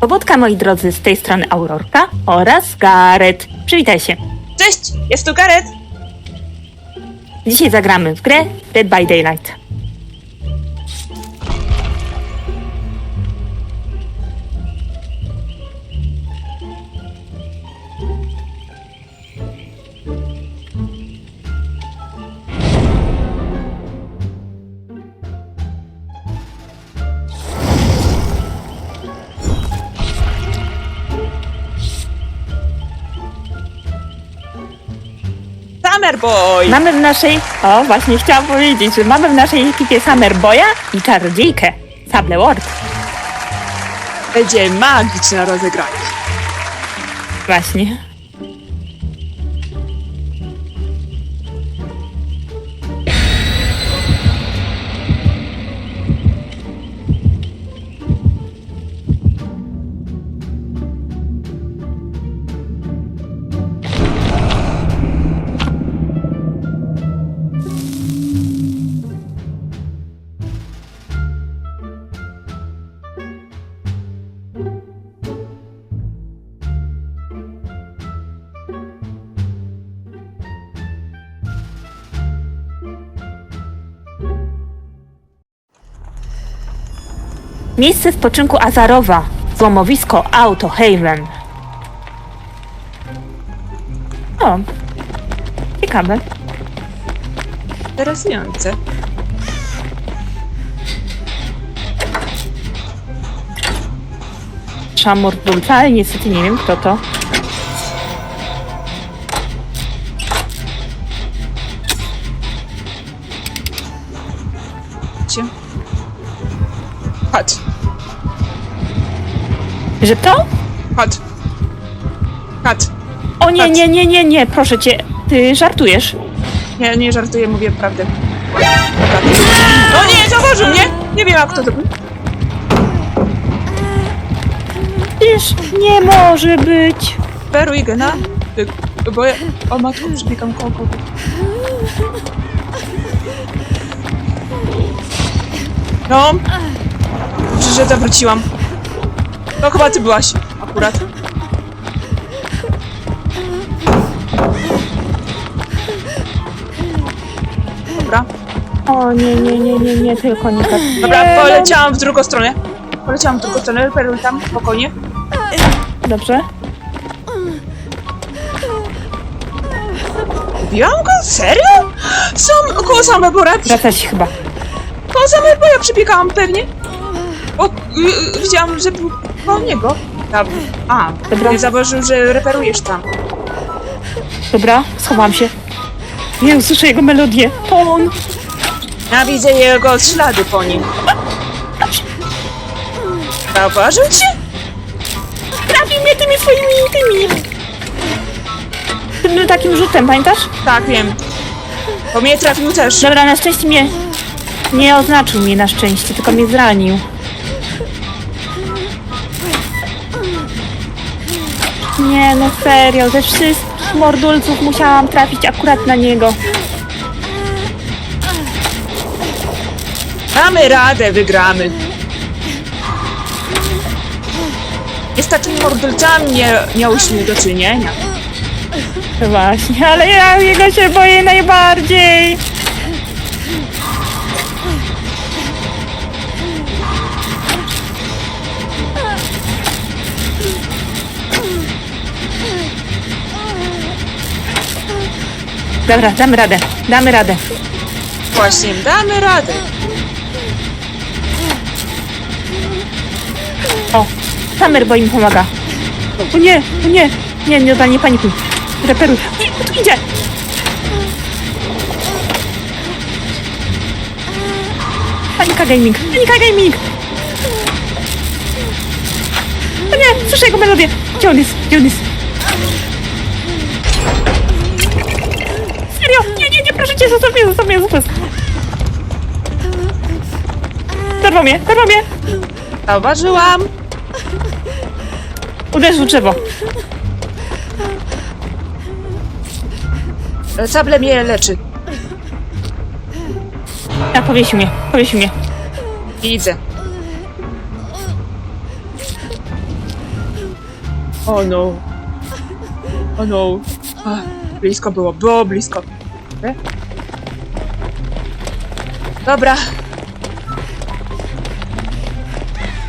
Powódka, moi drodzy, z tej strony Aurorka oraz Gareth. Przywitaj się. Cześć, jest tu Gareth. Dzisiaj zagramy w grę Dead by Daylight. Boy. Mamy w naszej... O, właśnie chciałam powiedzieć, że mamy w naszej ekipie Summer Boya i czarodziejkę Sable Ward. Będzie magiczne rozegranie. Właśnie. Miejsce spoczynku Azarowa. Złomowisko Auto Haven. O. Ciekawe. Interesujące. Szamur Dulca, ale niestety nie wiem kto to. Chodź, Że to? chodź. Chodź. O nie, nie, nie, nie, nie, proszę cię. Ty żartujesz. Nie, nie żartuję, mówię prawdę. No nie, zauważył mnie! Nie wiem jak to zrobił. Przecież nie może być. Peruj gena. Ty- Bo ja... O matko, przebiegam koło kogo. No. Dobrze, że zawróciłam. No chyba ty byłaś akurat. Dobra. O nie, nie, nie, nie, nie, tylko nie tak. Dobra, poleciałam w drugą stronę. Poleciałam w drugą stronę, peruj tam, spokojnie. Dobrze. Biłam go? Serio? Sam, koło same bora, Wracać chyba. koło same boja przybiegałam pewnie. Bo y, y, widziałam, że był koło niego. Tam. A, Dobra. nie zauważył, że reperujesz tam. Dobra, schowam się. Nie słyszę jego melodię. To on. Ja widzę jego ślady po nim. Zauważył cię? Trafi mnie tymi swoimi tymi. Tym takim rzutem, pamiętasz? Tak, wiem. Bo mnie trafił też. Dobra, na szczęście mnie nie oznaczył mnie na szczęście, tylko mnie zranił. Nie, no serio, ze wszystkich mordulców musiałam trafić akurat na niego. Damy radę, wygramy. Z takimi mordulcami nie miałyśmy do czynienia. Właśnie, ale ja jego się boję najbardziej. Dobra, damy radę, damy radę. Właśnie, damy radę. O, Summer Boy mi pomaga. O nie, o nie, nie, nie, nie panikuj. Reperuj. Nie, tu idzie. Panika gaming, panika gaming. O nie, słyszę jego melodię. Gdzie on jest, gdzie on jest? Proszę cię, zostaw mnie, zostaw mnie. Dorwał mnie, dorwał mnie. Zauważyłam. Uderzył drzewo. Sable mnie leczy. A, powiesił mnie, powiesił mnie. Widzę. O no. O no. Ach, blisko było, było blisko. Nie? Dobra,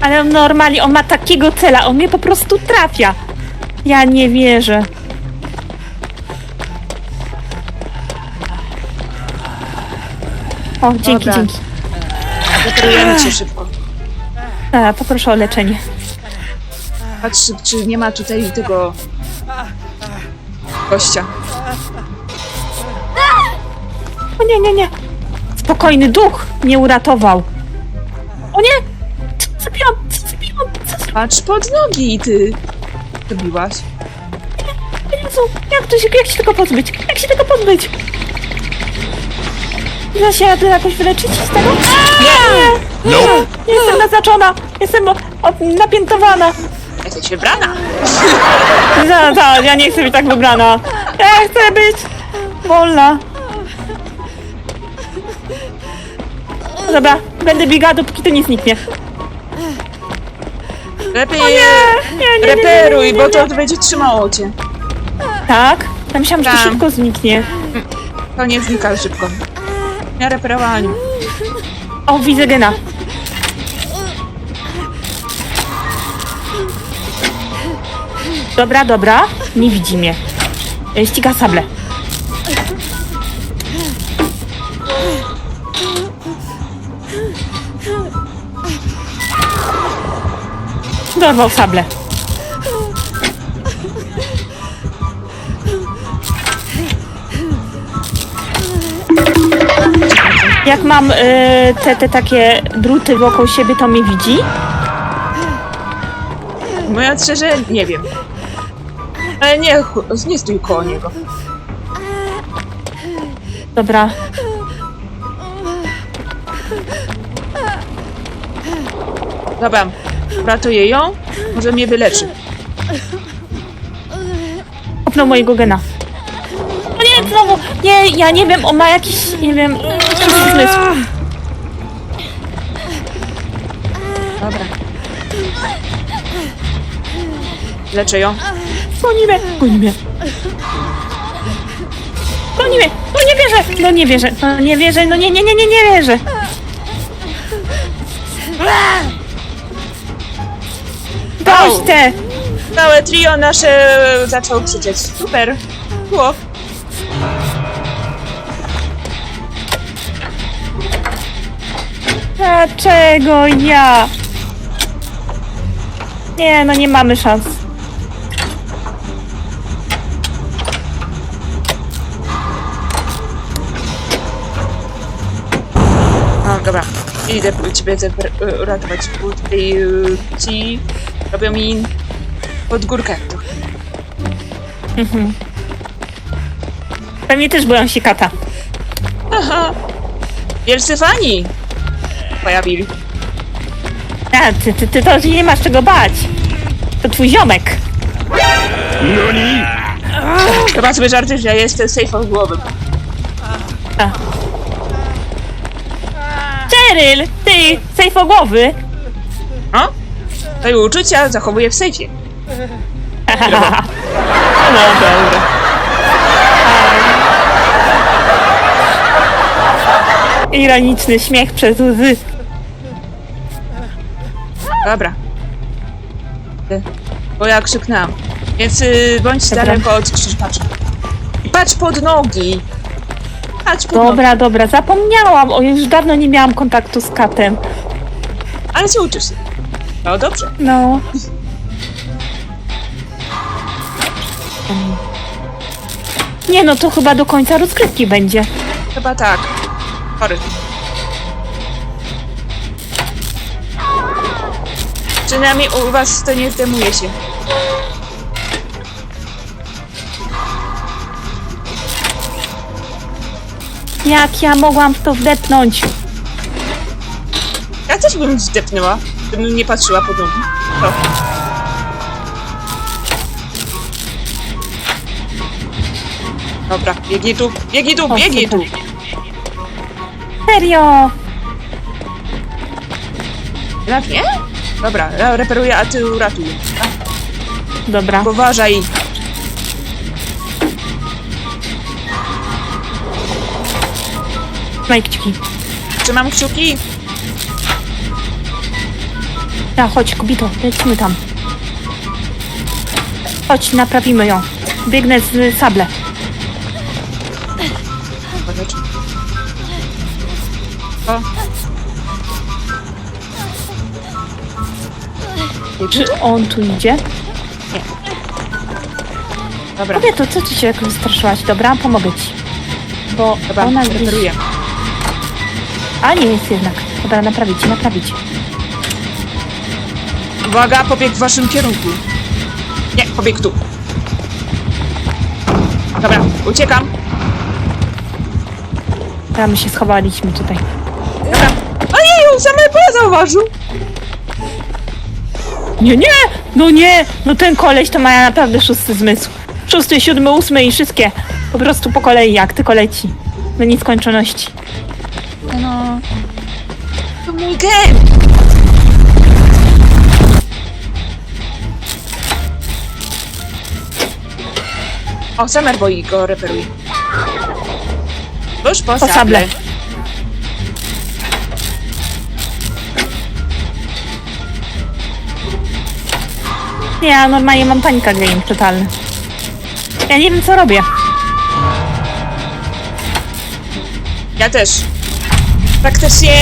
Ale on normalnie, on ma takiego cela, on mnie po prostu trafia. Ja nie wierzę. O, dzięki, Dobra. dzięki. reperujemy cię szybko. A, poproszę o leczenie. Patrz, czy, czy nie ma tutaj tego gościa. O nie, nie, nie. Spokojny duch mnie uratował. O nie! Co zrobiłam? Co zrobiłam? Co zrobiłam? Patrz pod nogi, ty. Zrobiłaś. Jezu, jak to się, jak się tego pozbyć? Jak się tego pozbyć? Da się radę jakoś wyleczyć z tego? Nie! Nie! Nie jestem naznaczona! Jestem o- o- napiętowana! Jesteś wybrana. No, no, ja nie chcę być tak wybrana. Ja chcę być wolna. Dobra, będę biegała, dopóki to nie zniknie. Lepiej Nie, nie, nie, nie, nie, reperuj, nie, nie, bo nie. to będzie trzymało cię. Tak? Ja myślałam, że to Tak. szybko zniknie. To nie znika szybko. Ja reperowaniu. O, widzę gena. Dobra, dobra. Nie widzi mnie. E, Ściga sable. Dorwał sable. Jak mam y, te, te takie druty wokół siebie, to mnie widzi. Mówiąc szczerze, nie wiem. Ale nie, ch- nie stój koło niego. Dobra. Dobra, ratuję ją. Może mnie wyleczy. Kopnął mojego gena. O nie, znowu! Nie, ja nie wiem, on ma jakiś, nie wiem, jakiś zmysł. Dobra. Leczę ją. Goni mnie, goni no nie wierzę, no nie wierzę, no nie wierzę, no nie, nie, nie, nie, nie wierzę. Dość te! Całe trio nasze zaczęło krzyczeć. Super. Było. Dlaczego ja? Nie, no nie mamy szans. No dobra. Idę ciebie uratować. Ci robią mi pod górkę. trochę. Pewnie też boją się kata. Aha. Wielcy fani pojawili. A, ty, ty, ty to nie masz czego bać. To twój ziomek. Chyba sobie żarty, że ja jestem safe od głowy. A. Cheryl, ty, sejfogłowy. To uczucia zachowuję w sejfie. No dobra. Ironiczny śmiech przez łzy. Dobra. Bo ja krzyknęłam. Więc y, bądź Dobra. daleko od krzyżpacza. I patrz pod nogi! Patrz pod nogi. Dobra, dobra, zapomniałam. O, już dawno nie miałam kontaktu z katem. Ale się uczysz. No dobrze. No. Nie no, to chyba do końca rozgrywki będzie. Chyba tak. Chory. Przynajmniej u was to nie zdemuje się. Jak ja mogłam w to wdepnąć? Ja też bym zdepnęła, gdybym nie patrzyła pod nogi. O. Dobra, biegnij tu, biegnij tu, O, biegnij tu! Serio? Jak nie? Dobra, ja reperuję, a ty uratuj. Dobra. Uważaj. Trzymaj kciuki. Trzymam kciuki. Ja, chodź, kobito, lecimy tam. Chodź, naprawimy ją. Biegnę z y, sable. O. Czy on tu idzie? Dobra, Kobieto, co ty się jak wystraszyłaś? Dobra, pomogę ci. Bo dobra, ona gdzieś... reperuję. A nie jest jednak. Dobra, naprawić, naprawić. Uwaga, pobieg w waszym kierunku. Nie, pobieg tu. Dobra, uciekam. Dobra, my się schowaliśmy tutaj. Dobra. Ojeju, same pola zauważył. Nie, nie! No nie! No ten koleś to ma naprawdę szósty zmysł. Szósty, siódmy, ósmy i wszystkie. Po prostu po kolei, jak tylko leci. Do nieskończoności. No. To mój gen. O, Summerboy go reperuje. Tuż po, Po sable. ja normalnie mam panika game totalny. Ja nie wiem co robię. Ja też. Praktycznie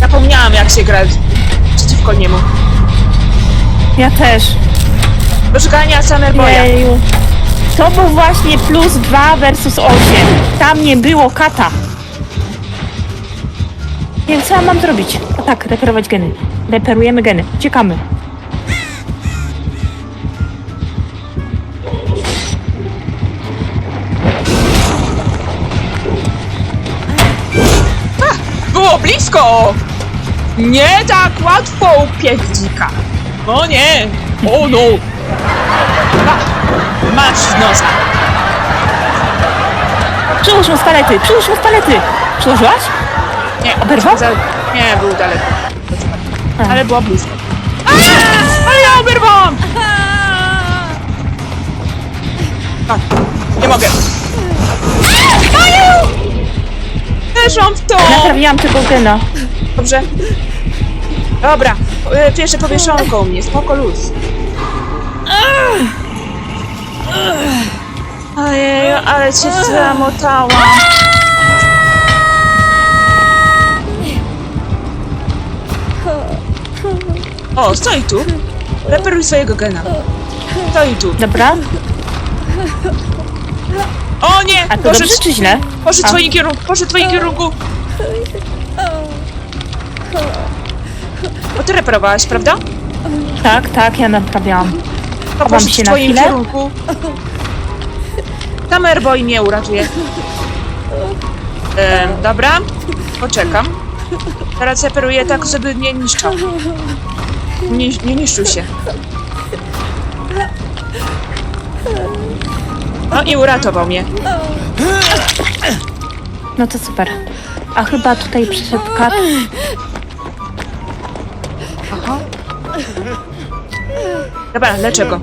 zapomniałam jak się grać przeciwko niemu. Ja też. Do szukania Summerboya. Jeju. To był właśnie plus 2 versus 8. Tam nie było kata. Wiem, co ja mam zrobić. O tak, reperować geny. Reperujemy geny. Uciekamy. Było blisko! Nie tak łatwo upiec dzika. O nie! O no! W nosa! Przyłóż mu z palety, przyłóż mu z palety. Przyłożyłaś? Nie, Oberwał? za- Nie, był daleko. A. Ale była blisko. A! Ale ja oberwałam! A, nie mogę. Aju! Weszłam w to! Naprawiłam tego gena. Dobrze. Dobra, e, pierwsze powieszonko u mnie, spoko luz. Ojej, ale cię zamotałam. O, stoi tu. Reperuj swojego gena. Stoi tu. Dobra? O nie! A to Poszedł, dobrze czy źle? poszedł w twoim kierunku, poszedł w twoim kierunku. O, ty reperowałaś, prawda? Tak, tak, ja naprawiałam. To Chowam poszedł się w na twoim chwilę. kierunku. Tamerboy mnie uratuje. E, dobra, poczekam. Teraz reperuję tak, żeby nie niszczał. Nie, nie niszczył się. No i uratował mnie. No to super. A chyba tutaj przyszedł kat. Aha. Dobra, leczę go.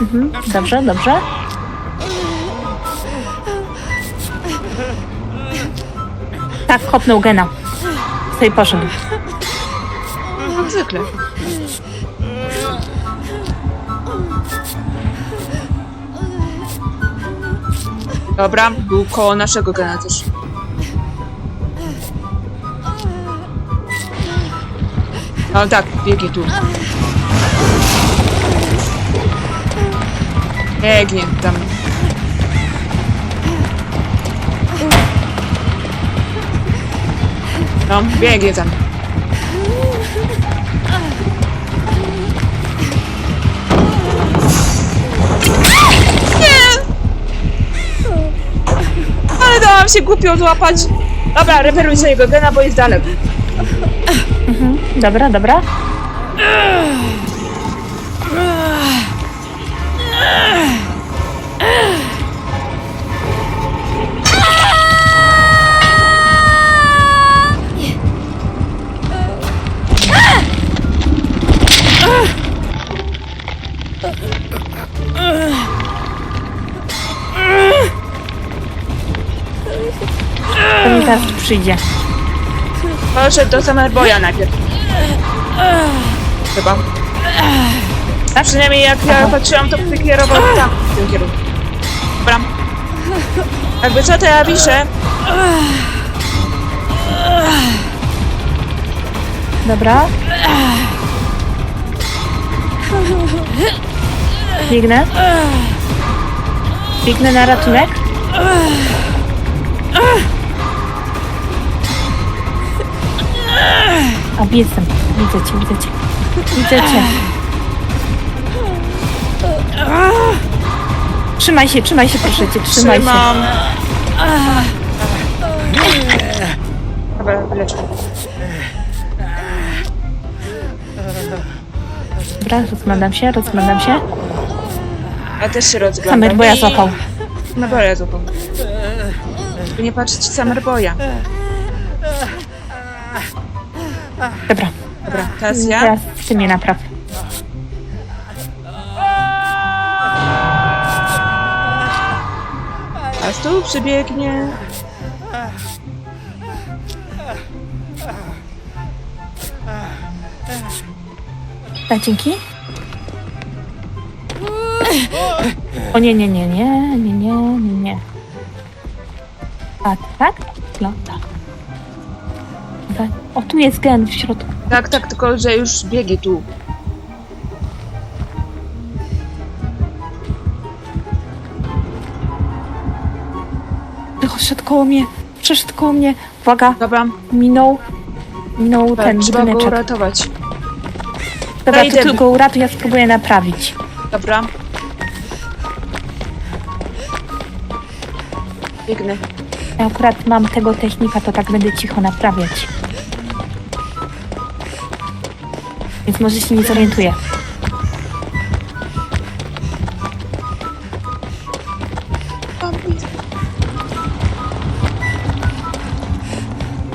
Mhm. Dobrze, dobrze. Tak, kopnął gena. Tutaj poszedł. Jak zwykle. Dobra, był koło naszego gena też. No tak, biegnie tu. Biegnie tam. No, biegnie tam. Ale dałam się głupio złapać. Dobra, reperuj swojego gena, bo jest daleko. Dobra, dobra. Przyjdzie. Poszedł do Summerboya najpierw. Chyba. A przynajmniej jak ja patrzyłam, to wykierował tam, w tym kierunku. Dobra. Jakby co, to ja piszę. Dobra. Biegnę. Biegnę na ratunek. A jestem. Widzę cię, widzę cię. Widzę cię. Trzymaj się, trzymaj się, proszę cię, trzymaj się. Trzymam. Dobra, wyleczę. Dobra, rozglądam się, rozglądam się. Ja też się rozglądam. Summerboya I- złapał. Summerboya złapał. Żeby nie patrzeć Summerboya. Dobra, Dobra, teraz ja. teraz ty mnie napraw. Teraz tu przybiegnie. Tak, dzięki. O nie, nie, nie, nie, nie, nie, nie, nie. A, tak? No, tak. O, tu jest gen w środku. Tak, tak, tylko że już biegnie tu. Przeszedł koło mnie, przeszedł koło mnie. Uwaga, Dobra, minął, minął tak, ten trzeba go budyneczek. uratować. Dobra, ty dym. tylko uratuj, ja spróbuję naprawić. Dobra. Biegnę. Ja akurat mam tego technika, to tak będę cicho naprawiać. Więc może się nie zorientuję.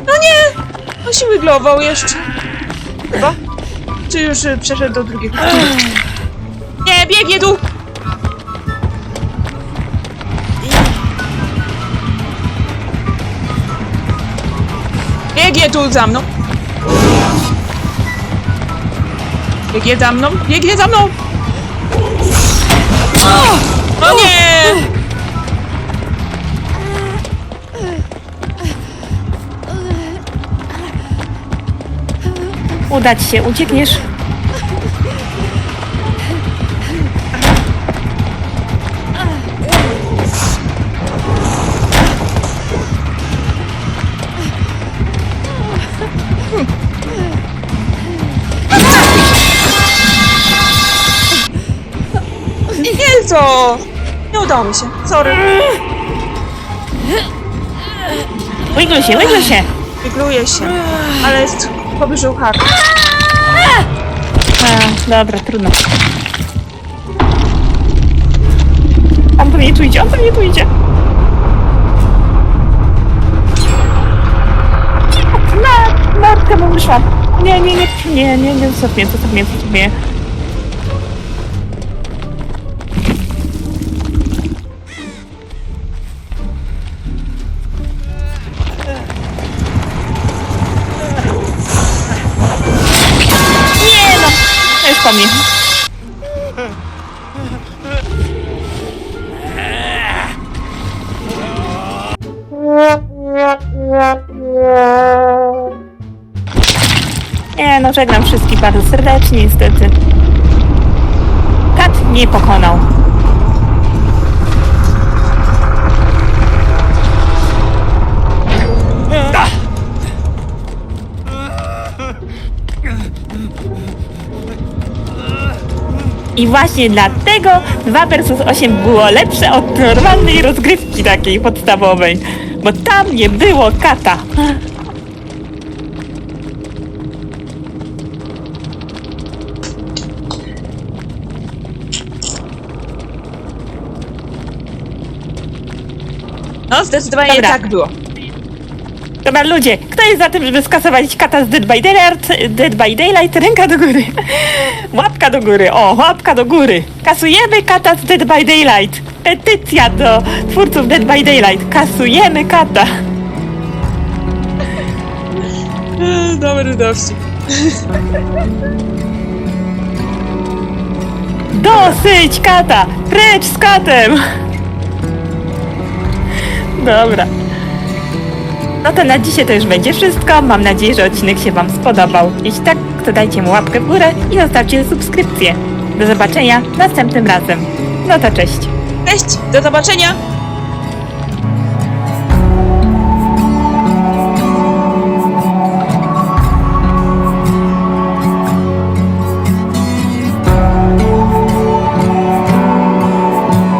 No nie! On się wyglował jeszcze. Chyba? Czy już y, przeszedł do drugiego? Nie, biegnie tu! Biegnie tu za mną! Biegnie za mną! Biegnie za mną! O! No nie! Uda ci się, uciekniesz. Co? Nie udało mi się. Sorry. Wygluj się, wygluj się. Wygluję się. Ale jest pobliżu hak. A, dobra, trudno. On pewnie tu idzie, on pewnie tu idzie. Na, Martka mu wyszła. Nie, nie, nie, nie, nie, nie, zostaw mnie, zostaw mnie, mnie. Nie no, żegnam wszystkich bardzo serdecznie niestety. Kat nie pokonał. I właśnie dlatego 2 versus 8 było lepsze od normalnej rozgrywki takiej podstawowej. Bo tam nie było kata. No, zdecydowanie Dobra. tak było. Dobra, ludzie, kto jest za tym, żeby skasować kata z Dead by Daylight? Dead by Daylight, ręka do góry. Łapka do góry, o, łapka do góry. Kasujemy kata z Dead by Daylight. Petycja do twórców Dead by Daylight. Kasujemy kata. Dobry dowcip. Dosyć kata! Precz z katem! Dobra. No to na dzisiaj to już będzie wszystko. Mam nadzieję, że odcinek się Wam spodobał. Jeśli tak, to dajcie mu łapkę w górę i zostawcie subskrypcję. Do zobaczenia następnym razem. No to cześć. Cześć, do zobaczenia!